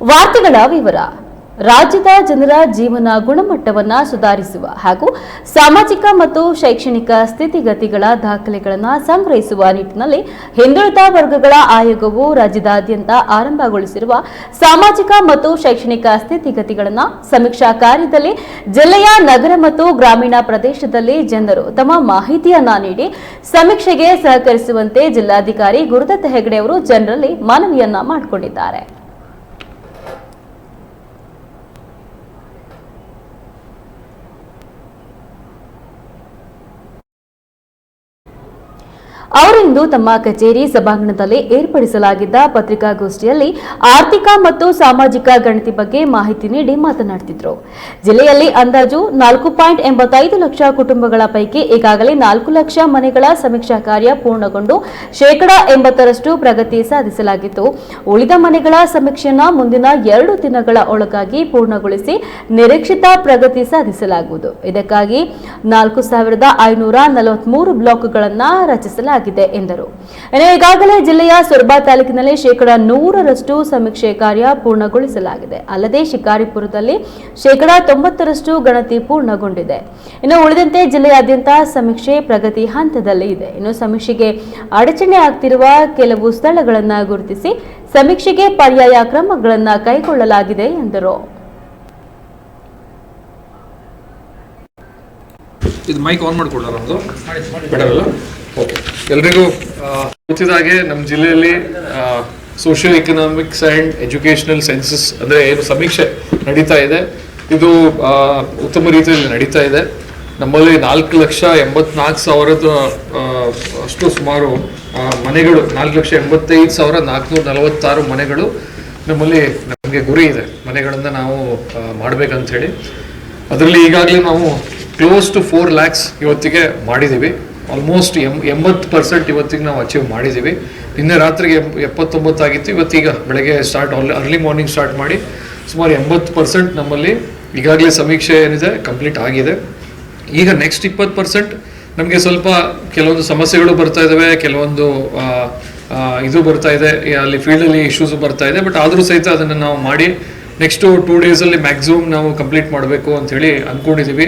ವಾರ್ತೆಗಳ ವಿವರ. ರಾಜ್ಯದ ಜನರ ಜೀವನ ಗುಣಮಟ್ಟವನ್ನ ಸುಧಾರಿಸುವ ಹಾಗೂ ಸಾಮಾಜಿಕ ಮತ್ತು ಶೈಕ್ಷಣಿಕ ಸ್ಥಿತಿಗತಿಗಳ ದಾಖಲೆಗಳನ್ನು ಸಂಗ್ರಹಿಸುವ ನಿಟ್ಟಿನಲ್ಲಿ ಹಿಂದುಳಿದ ವರ್ಗಗಳ ಆಯೋಗವು ರಾಜ್ಯದಾದ್ಯಂತ ಆರಂಭಗೊಳಿಸಿರುವ ಸಾಮಾಜಿಕ ಮತ್ತು ಶೈಕ್ಷಣಿಕ ಸ್ಥಿತಿಗತಿಗಳನ್ನು ಸಮೀಕ್ಷಾ ಕಾರ್ಯದಲ್ಲಿ ಜಿಲ್ಲೆಯ ನಗರ ಮತ್ತು ಗ್ರಾಮೀಣ ಪ್ರದೇಶದಲ್ಲಿ ಜನರು ತಮ್ಮ ಮಾಹಿತಿಯನ್ನ ನೀಡಿ ಸಮೀಕ್ಷೆಗೆ ಸಹಕರಿಸುವಂತೆ ಜಿಲ್ಲಾಧಿಕಾರಿ ಗುರುದತ್ತ ಹೆಗಡೆ ಅವರು ಜನರಲ್ಲಿ ಮನವಿಯನ್ನ ಮಾಡಿಕೊಂಡಿದ್ದಾರೆ. ಅವರಿಂದು ತಮ್ಮ ಕಚೇರಿ ಸಭಾಂಗಣದಲ್ಲಿ ಏರ್ಪಡಿಸಲಾಗಿದ್ದ ಪತ್ರಿಕಾಗೋಷ್ಠಿಯಲ್ಲಿ ಆರ್ಥಿಕ ಮತ್ತು ಸಾಮಾಜಿಕ ಗಣತಿ ಬಗ್ಗೆ ಮಾಹಿತಿ ನೀಡಿ ಮಾತನಾಡುತ್ತಿದ್ದರು ಜಿಲ್ಲೆಯಲ್ಲಿ ಅಂದಾಜು ನಾಲ್ಕು ಪಾಯಿಂಟ್ ಎಂಬತ್ತೈದು ಲಕ್ಷ ಕುಟುಂಬಗಳ ಪೈಕಿ ಈಗಾಗಲೇ ನಾಲ್ಕು ಲಕ್ಷ ಮನೆಗಳ ಸಮೀಕ್ಷಾ ಕಾರ್ಯ ಪೂರ್ಣಗೊಂಡು ಶೇಕಡಾ ಎಂಬತ್ತರಷ್ಟು ಪ್ರಗತಿ ಸಾಧಿಸಲಾಗಿತ್ತು. ಉಳಿದ ಮನೆಗಳ ಸಮೀಕ್ಷೆಯನ್ನು ಮುಂದಿನ ಎರಡು ದಿನಗಳ ಒಳಗಾಗಿ ಪೂರ್ಣಗೊಳಿಸಿ ನಿರೀಕ್ಷಿತ ಪ್ರಗತಿ ಸಾಧಿಸಲಾಗುವುದು. ಇದಕ್ಕಾಗಿ ನಾಲ್ಕು ಸಾವಿರದ ಐನೂರ ನಲವತ್ಮೂರು ಬ್ಲಾಕ್ಗಳನ್ನು ರಚಿಸಲಾಗಿದೆ. ಎಂದರು. ಇನ್ನು ಈಗಾಗಲೇ ಜಿಲ್ಲೆಯ ಸೊರಬ ತಾಲೂಕಿನಲ್ಲಿ ಶೇಕಡಾ ನೂರರಷ್ಟು ಸಮೀಕ್ಷೆ ಕಾರ್ಯ ಪೂರ್ಣಗೊಳಿಸಲಾಗಿದೆ. ಅಲ್ಲದೆ ಶಿಕಾರಿಪುರದಲ್ಲಿ ಶೇಕಡಾ ತೊಂಬತ್ತರಷ್ಟು ಗಣತಿ ಪೂರ್ಣಗೊಂಡಿದೆ. ಇನ್ನು ಉಳಿದಂತೆ ಜಿಲ್ಲೆಯಾದ್ಯಂತ ಸಮೀಕ್ಷೆ ಪ್ರಗತಿ ಹಂತದಲ್ಲಿ ಇದೆ. ಇನ್ನು ಸಮೀಕ್ಷೆಗೆ ಅಡಚಣೆ ಆಗ್ತಿರುವ ಕೆಲವು ಸ್ಥಳಗಳನ್ನು ಗುರುತಿಸಿ ಸಮೀಕ್ಷೆಗೆ ಪರ್ಯಾಯ ಕ್ರಮಗಳನ್ನು ಕೈಗೊಳ್ಳಲಾಗಿದೆ ಎಂದರು. ಇದು ಮೈಕ್ ಆನ್ ಮಾಡಿಕೊಡೋಣ ನಮ್ಮದು ಬೇಡವಲ್ಲ ಓಕೆ ಎಲ್ರಿಗೂ ಗೊತ್ತಿದಾಗೆ ನಮ್ಮ ಜಿಲ್ಲೆಯಲ್ಲಿ social economics and educational census ಅಂದರೆ ಏನು ಸಮೀಕ್ಷೆ ನಡೀತಾ ಇದೆ. ಇದು ಉತ್ತಮ ರೀತಿಯಲ್ಲಿ ನಡೀತಾ ಇದೆ. ನಮ್ಮಲ್ಲಿ ನಾಲ್ಕು ಲಕ್ಷ ಎಂಬತ್ನಾಲ್ಕು ಸಾವಿರದ ಅಷ್ಟು ಸುಮಾರು ಮನೆಗಳು, ನಾಲ್ಕು ಲಕ್ಷ ಎಂಬತ್ತೈದು ಸಾವಿರ ನಾಲ್ಕುನೂರ ನಲವತ್ತಾರು ಮನೆಗಳು ನಮ್ಮಲ್ಲಿ ನಮಗೆ ಗುರಿ ಇದೆ. ಮನೆಗಳನ್ನು ನಾವು ಮಾಡಬೇಕಂಥೇಳಿ ಅದರಲ್ಲಿ ಈಗಾಗಲೇ ನಾವು ಕ್ಲೋಸ್ ಟು ಫೋರ್ ಲ್ಯಾಕ್ಸ್ ಇವತ್ತಿಗೆ ಮಾಡಿದ್ದೀವಿ ಆಲ್ಮೋಸ್ಟ್ ಎಂ ಎಂಬತ್ತು ಪರ್ಸೆಂಟ್ ಇವತ್ತಿಗೆ ನಾವು ಅಚೀವ್ ಮಾಡಿದ್ದೀವಿ. ನಿನ್ನೆ ರಾತ್ರಿಗೆ ಎಂ ಎಪ್ಪತ್ತೊಂಬತ್ತಾಗಿತ್ತು, ಇವತ್ತೀಗ ಬೆಳಗ್ಗೆ ಸ್ಟಾರ್ಟ್ ಅರ್ಲಿ ಮಾರ್ನಿಂಗ್ ಸ್ಟಾರ್ಟ್ ಮಾಡಿ ಸುಮಾರು ಎಂಬತ್ತು ಪರ್ಸೆಂಟ್ ನಮ್ಮಲ್ಲಿ ಈಗಾಗಲೇ ಸಮೀಕ್ಷೆ ಏನಿದೆ ಕಂಪ್ಲೀಟ್ ಆಗಿದೆ. ಈಗ ನೆಕ್ಸ್ಟ್ ಇಪ್ಪತ್ತು ಪರ್ಸೆಂಟ್ ನಮಗೆ ಸ್ವಲ್ಪ ಕೆಲವೊಂದು ಸಮಸ್ಯೆಗಳು ಬರ್ತಾ ಇದ್ದಾವೆ ಕೆಲವೊಂದು ಇದು ಬರ್ತಾ ಇದೆ ಅಲ್ಲಿ ಫೀಲ್ಡಲ್ಲಿ ಇಶ್ಯೂಸ್ ಬರ್ತಾ ಇದೆ ಬಟ್ ಆದರೂ ಸಹಿತ ಅದನ್ನು ನಾವು ಮಾಡಿ ನೆಕ್ಸ್ಟು ಟೂ ಡೇಸಲ್ಲಿ ಮ್ಯಾಕ್ಸಿಮಮ್ ನಾವು ಕಂಪ್ಲೀಟ್ ಮಾಡಬೇಕು ಅಂಥೇಳಿ ಅಂದ್ಕೊಂಡಿದ್ದೀವಿ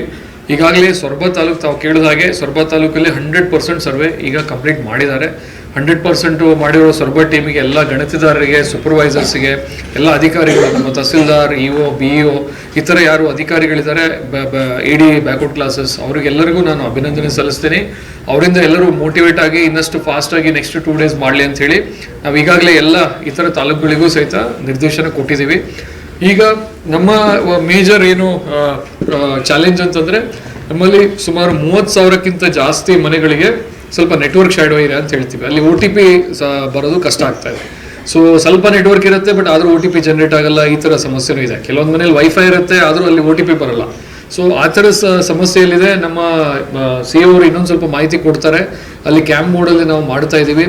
ಈಗಾಗಲೇ ಸೊರಬ ತಾಲೂಕು ತಾವು ಕೇಳಿದ ಹಾಗೆ ಸೊರಬ ತಾಲೂಕಲ್ಲಿ ಹಂಡ್ರೆಡ್ ಪರ್ಸೆಂಟ್ ಸರ್ವೆ ಈಗ ಕಂಪ್ಲೀಟ್ ಮಾಡಿದ್ದಾರೆ. ಹಂಡ್ರೆಡ್ ಪರ್ಸೆಂಟು ಮಾಡಿರೋ ಸೊರಬ ಟೀಮಿಗೆ ಎಲ್ಲ ಗಣತಿದಾರರಿಗೆ ಸೂಪರ್ವೈಸರ್ಸ್ಗೆ ಎಲ್ಲ ಅಧಿಕಾರಿಗಳು, ನಮ್ಮ tahsildar E O B E O ಈ ಥರ ಯಾರು ಅಧಿಕಾರಿಗಳಿದ್ದಾರೆ ಇ ಡಿ ಬ್ಯಾಕ್ವರ್ಡ್ ಕ್ಲಾಸಸ್ ಅವರಿಗೆಲ್ಲರಿಗೂ ನಾನು ಅಭಿನಂದನೆ ಸಲ್ಲಿಸ್ತೀನಿ. ಅವರಿಂದ ಎಲ್ಲರೂ ಮೋಟಿವೇಟ್ ಆಗಿ ಇನ್ನಷ್ಟು ಫಾಸ್ಟಾಗಿ ನೆಕ್ಸ್ಟ್ ಟೂ ಡೇಸ್ ಮಾಡಲಿ ಅಂತ ಹೇಳಿ ನಾವು ಈಗಾಗಲೇ ಎಲ್ಲ ಇತರ ತಾಲೂಕುಗಳಿಗೂ ಸಹಿತ ನಿರ್ದೇಶನ ಕೊಟ್ಟಿದ್ದೀವಿ. ಈಗ ನಮ್ಮ ಮೇಜರ್ ಏನು ಚಾಲೆಂಜ್ ಅಂತಂದ್ರೆ ನಮ್ಮಲ್ಲಿ ಸುಮಾರು ಮೂವತ್ತು ಸಾವಿರಕ್ಕಿಂತ ಜಾಸ್ತಿ ಮನೆಗಳಿಗೆ ಸ್ವಲ್ಪ ನೆಟ್ವರ್ಕ್ ಶ್ಯಾಡೋ ಇದೆ ಅಂತ ಹೇಳ್ತೀವಿ. ಅಲ್ಲಿ ಒ ಟಿ ಪಿ ಬರೋದು ಕಷ್ಟ ಆಗ್ತಾ ಇದೆ. ಸೊ ಸ್ವಲ್ಪ ನೆಟ್ವರ್ಕ್ ಇರುತ್ತೆ ಬಟ್ ಆದರೂ ಒ ಟಿ ಪಿ ಜನರೇಟ್ ಆಗಲ್ಲ, ಈ ಥರ ಸಮಸ್ಯೆನೂ ಇದೆ. ಕೆಲವೊಂದು ಮನೇಲಿ ವೈಫೈ ಇರುತ್ತೆ, ಆದರೂ ಅಲ್ಲಿ ಒ ಟಿ ಪಿ ಬರಲ್ಲ. ಸೊ ಆ ಥರ ಸಮಸ್ಯೆಯಲ್ಲಿದೆ. ನಮ್ಮ ಸಿ ಅವರು ಇನ್ನೊಂದು ಸ್ವಲ್ಪ ಮಾಹಿತಿ ಕೊಡ್ತಾರೆ. ಅಲ್ಲಿ ಕ್ಯಾಂಪ್ ಮೋಡಲ್ಲಿ ನಾವು ಮಾಡ್ತಾ ಇದ್ದೀವಿ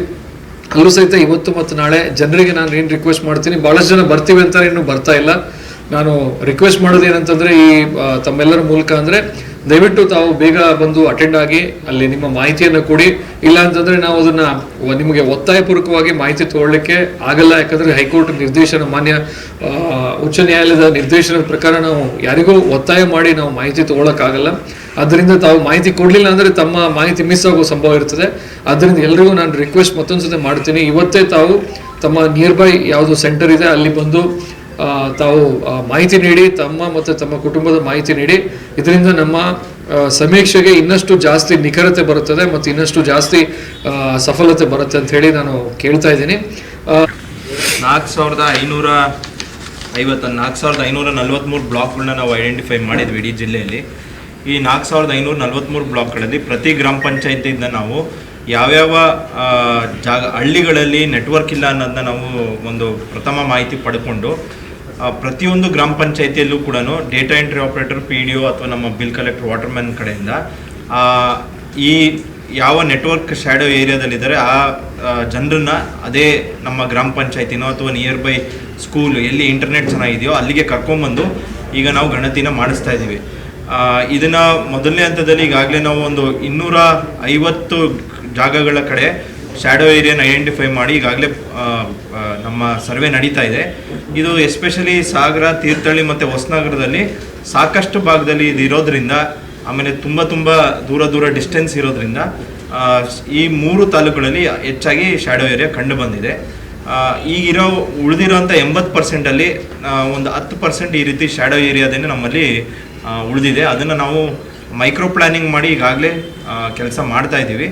ಅಲ್ಲೂ ಸಹಿತ ಇವತ್ತು ಮತ್ತು ನಾಳೆ. ಜನರಿಗೆ ನಾನು ಏನು ರಿಕ್ವೆಸ್ಟ್ ಮಾಡ್ತೀನಿ ಭಾಳಷ್ಟು ಜನ ಬರ್ತೀವಿ ಅಂತಾರೆ, ಇನ್ನೂ ಬರ್ತಾ ಇಲ್ಲ. ನಾನು ರಿಕ್ವೆಸ್ಟ್ ಮಾಡೋದು ಏನಂತಂದ್ರೆ, ಈ ತಮ್ಮೆಲ್ಲರ ಮೂಲಕ ಅಂದ್ರೆ ದಯವಿಟ್ಟು ತಾವು ಬೇಗ ಬಂದು ಅಟೆಂಡ್ ಆಗಿ ಅಲ್ಲಿ ನಿಮ್ಮ ಮಾಹಿತಿಯನ್ನು ಕೊಡಿ. ಇಲ್ಲ ಅಂತಂದ್ರೆ ನಾವು ಅದನ್ನ ನಿಮಗೆ ಒತ್ತಾಯಪೂರ್ವಕವಾಗಿ ಮಾಹಿತಿ ತಗೊಳ್ಳಿಕ್ಕೆ ಆಗಲ್ಲ. ಯಾಕಂದ್ರೆ ಹೈಕೋರ್ಟ್ ನಿರ್ದೇಶನ, ಮಾನ್ಯ ಉಚ್ಚ ನ್ಯಾಯಾಲಯದ ನಿರ್ದೇಶನದ ಪ್ರಕಾರ ನಾವು ಯಾರಿಗೂ ಒತ್ತಾಯ ಮಾಡಿ ನಾವು ಮಾಹಿತಿ ತಗೊಳಕ್ಕಾಗಲ್ಲ. ಅದರಿಂದ ತಾವು ಮಾಹಿತಿ ಕೊಡಲಿಲ್ಲ ಅಂದ್ರೆ ತಮ್ಮ ಮಾಹಿತಿ ಮಿಸ್ ಆಗೋ ಸಂಭವ ಇರ್ತದೆ. ಅದರಿಂದ ಎಲ್ರಿಗೂ ನಾನು ರಿಕ್ವೆಸ್ಟ್ ಮತ್ತೊಂದ್ಸತಿ ಮಾಡ್ತೀನಿ. ಇವತ್ತೇ ತಾವು ತಮ್ಮ ನಿಯರ್ ಬೈ ಯಾವುದು ಸೆಂಟರ್ ಇದೆ, ಅಲ್ಲಿ ಬಂದು ತಾವು ಮಾಹಿತಿ ನೀಡಿ, ತಮ್ಮ ಮತ್ತು ತಮ್ಮ ಕುಟುಂಬದ ಮಾಹಿತಿ ನೀಡಿ. ಇದರಿಂದ ನಮ್ಮ ಸಮೀಕ್ಷೆಗೆ ಇನ್ನಷ್ಟು ಜಾಸ್ತಿ ನಿಖರತೆ ಬರುತ್ತದೆ ಮತ್ತು ಇನ್ನಷ್ಟು ಜಾಸ್ತಿ ಸಫಲತೆ ಬರುತ್ತೆ ಅಂತ ಹೇಳಿ ನಾನು ಕೇಳ್ತಾ ಇದ್ದೀನಿ. ನಾಲ್ಕು ಸಾವಿರದ ಐನೂರ ಐವತ್ತ, ನಾಲ್ಕು ಸಾವಿರದ ಐನೂರ ನಲ್ವತ್ತ್ಮೂರು ಬ್ಲಾಕ್ಗಳನ್ನ ನಾವು ಐಡೆಂಟಿಫೈ ಮಾಡಿದ್ವಿ ಇಡೀ ಜಿಲ್ಲೆಯಲ್ಲಿ. ಈ ನಾಲ್ಕು ಸಾವಿರದ ಐನೂರ ನಲ್ವತ್ತ್ಮೂರು ಬ್ಲಾಕ್ಗಳಲ್ಲಿ ಪ್ರತಿ ಗ್ರಾಮ ಪಂಚಾಯತಿಯಿಂದ ನಾವು ಯಾವ್ಯಾವ ಜಾಗ, ಹಳ್ಳಿಗಳಲ್ಲಿ ನೆಟ್ವರ್ಕ್ ಇಲ್ಲ ಅನ್ನೋದನ್ನ ನಾವು ಒಂದು ಪ್ರಥಮ ಮಾಹಿತಿ ಪಡ್ಕೊಂಡು ಪ್ರತಿಯೊಂದು ಗ್ರಾಮ ಪಂಚಾಯತಿಯಲ್ಲೂ ಕೂಡ data entry operator P D O ಅಥವಾ ನಮ್ಮ ಬಿಲ್ ಕಲೆಕ್ಟರ್ ವಾಟರ್ಮ್ಯಾನ್ ಕಡೆಯಿಂದ ಈ ಯಾವ ನೆಟ್ವರ್ಕ್ ಶ್ಯಾಡೋ ಏರಿಯಾದಲ್ಲಿದ್ದಾರೆ ಆ ಜನರನ್ನ ಅದೇ ನಮ್ಮ ಗ್ರಾಮ ಪಂಚಾಯತಿನೋ ಅಥವಾ ನಿಯರ್ ಬೈ ಸ್ಕೂಲ್ ಎಲ್ಲಿ ಇಂಟರ್ನೆಟ್ ಚೆನ್ನಾಗಿದೆಯೋ ಅಲ್ಲಿಗೆ ಕರ್ಕೊಂಬಂದು ಈಗ ನಾವು ಗಣತಿನ ಮಾಡಿಸ್ತಾ ಇದ್ದೀವಿ. ಇದನ್ನ ಮೊದಲನೇ ಹಂತದಲ್ಲಿ ಈಗಾಗಲೇ ನಾವು ಒಂದು ಇನ್ನೂರ ಐವತ್ತು ಜಾಗಗಳ ಕಡೆ ಶ್ಯಾಡೋ ಏರಿಯಾನ ಐಡೆಂಟಿಫೈ ಮಾಡಿ ಈಗಾಗಲೇ ನಮ್ಮ ಸರ್ವೆ ನಡೀತಾ ಇದೆ. ಇದು ಎಸ್ಪೆಷಲಿ ಸಾಗರ, ತೀರ್ಥಹಳ್ಳಿ ಮತ್ತು ಹೊಸನಗರದಲ್ಲಿ ಸಾಕಷ್ಟು ಭಾಗದಲ್ಲಿ ಇದು ಇರೋದ್ರಿಂದ, ಆಮೇಲೆ ತುಂಬ ತುಂಬ ದೂರ ದೂರ ಡಿಸ್ಟೆನ್ಸ್ ಇರೋದ್ರಿಂದ ಈ ಮೂರು ತಾಲೂಕುಗಳಲ್ಲಿ ಹೆಚ್ಚಾಗಿ ಶ್ಯಾಡೋ ಏರಿಯಾ ಕಂಡು ಬಂದಿದೆ. ಈಗಿರೋ ಉಳಿದಿರೋಂಥ ಎಂಬತ್ತು ಪರ್ಸೆಂಟಲ್ಲಿ ಒಂದು ಹತ್ತು ಪರ್ಸೆಂಟ್ ಈ ರೀತಿ ಶ್ಯಾಡೋ ಏರಿಯಾದೇ ನಮ್ಮಲ್ಲಿ ಉಳಿದಿದೆ. ಅದನ್ನು ನಾವು ಮೈಕ್ರೋ ಪ್ಲಾನಿಂಗ್ ಮಾಡಿ ಈಗಾಗಲೇ ಕೆಲಸ ಮಾಡ್ತಾ ಇದ್ದೀವಿ.